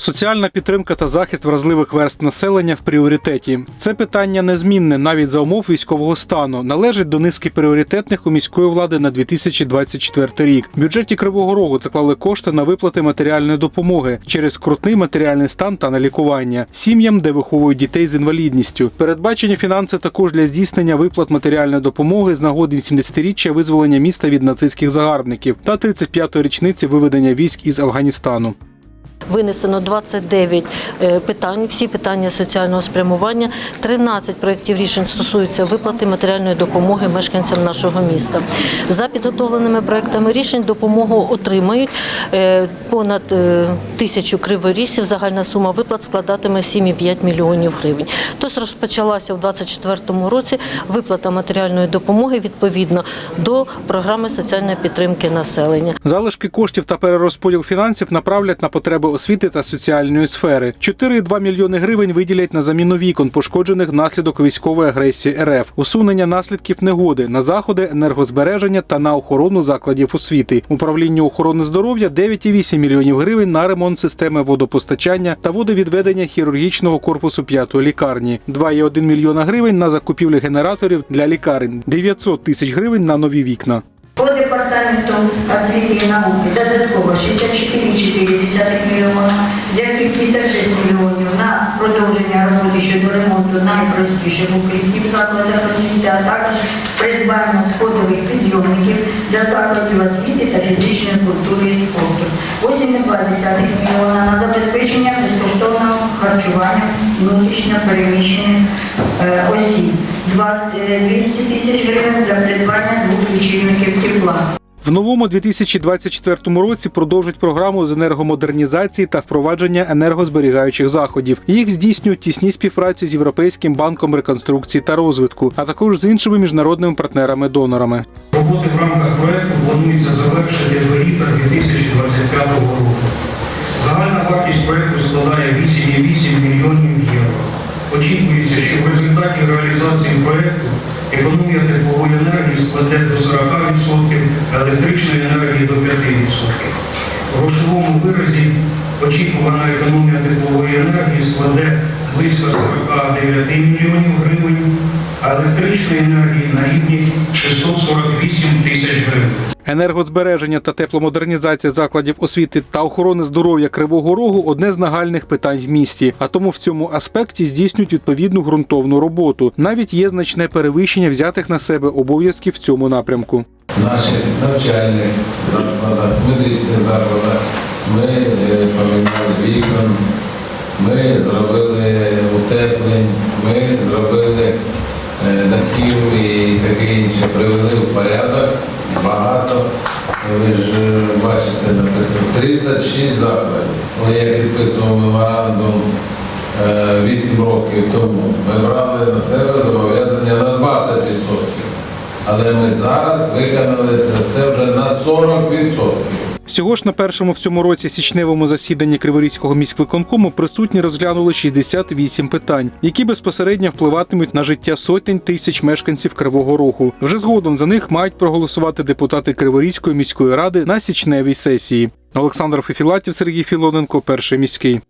Соціальна підтримка та захист вразливих верст населення в пріоритеті. Це питання незмінне навіть за умов військового стану. Належить до низки пріоритетних у міської влади на 2024 рік. В бюджеті Кривого Рогу заклали кошти на виплати матеріальної допомоги через крутний матеріальний стан та на лікування сім'ям, де виховують дітей з інвалідністю. Передбачені фінанси також для здійснення виплат матеріальної допомоги з нагоди 70-річчя визволення міста від нацистських загарбників та 35-ї річниці виведення військ із Афганістану. Винесено 29 е, питань, всі питання соціального спрямування. 13 проєктів рішень стосуються виплати матеріальної допомоги мешканцям нашого міста. За підготовленими проєктами рішень допомогу отримають е, понад е, тисячу криворіжців. Загальна сума виплат складатиме 7,5 мільйонів гривень. Тож розпочалася у 2024 році виплата матеріальної допомоги відповідно до програми соціальної підтримки населення. Залишки коштів та перерозподіл фінансів направлять на потреби освіти та соціальної сфери. 4,2 мільйони гривень виділять на заміну вікон, пошкоджених внаслідок військової агресії РФ, усунення наслідків негоди на заходи енергозбереження та на охорону закладів освіти. Управлінню охорони здоров'я 9,8 мільйонів гривень на ремонт системи водопостачання та водовідведення хірургічного корпусу п'ятої лікарні. 2,1 мільйона гривень на закупівлю генераторів для лікарень, 900 тисяч гривень на нові вікна. По департаменту освіти і науки додатково 64,4 мільйона, з яких 56 мільйонів на продовження роботи щодо ремонту найпростіших укриттів в освіти, а також придбання сходових підйомників для закладів освіти та фізичної культури і спорту. 8,2 мільйона на забезпечення безкоштовного харчування внутрішньо переміщених е, осіб. Е, 200 тисяч гривень для придбання двох лічильників тепла. В новому 2024 році продовжать програму з енергомодернізації та впровадження енергозберігаючих заходів. Їх здійснюють тісні співпраці з Європейським банком реконструкції та розвитку, а також з іншими міжнародними партнерами-донорами. Роботи в рамках проекту планується завершити до літа 2025 року. Загальна вартість проекту складає 8,8 мільйонів євро. Очікується, що в результаті реалізації проекту економія теплової енергії складе до 40%, а електричної енергії до 5%. В грошовому виразі очікувана економія теплової енергії складе близько 49 мільйонів гривень, а електричної енергії на рівні 648 тисяч гривень. Енергозбереження та тепломодернізація закладів освіти та охорони здоров'я Кривого Рогу одне з нагальних питань в місті. А тому в цьому аспекті здійснюють відповідну ґрунтовну роботу. Навіть є значне перевищення взятих на себе обов'язків в цьому напрямку. Наших навчальних закладах, медичних закладах ми е, поміняли вікон, ми зробили утеплень, ми зробили е, дахів і таке інше, привели в порядок багато. Ви ж е, бачите, написано 36 закладів. Коли я підписував меморандум е, 8 років тому, ми брали на себе зобов'язання на 20%. Але ми зараз виконали це все вже на 40%. Всього ж на першому в цьому році січневому засіданні Криворізького міськвиконкому присутні розглянули 68 питань, які безпосередньо впливатимуть на життя сотень тисяч мешканців Кривого Рогу. Вже згодом за них мають проголосувати депутати Криворізької міської ради на січневій сесії. Олександр Фефілатів, Сергій Філоненко, перший міський.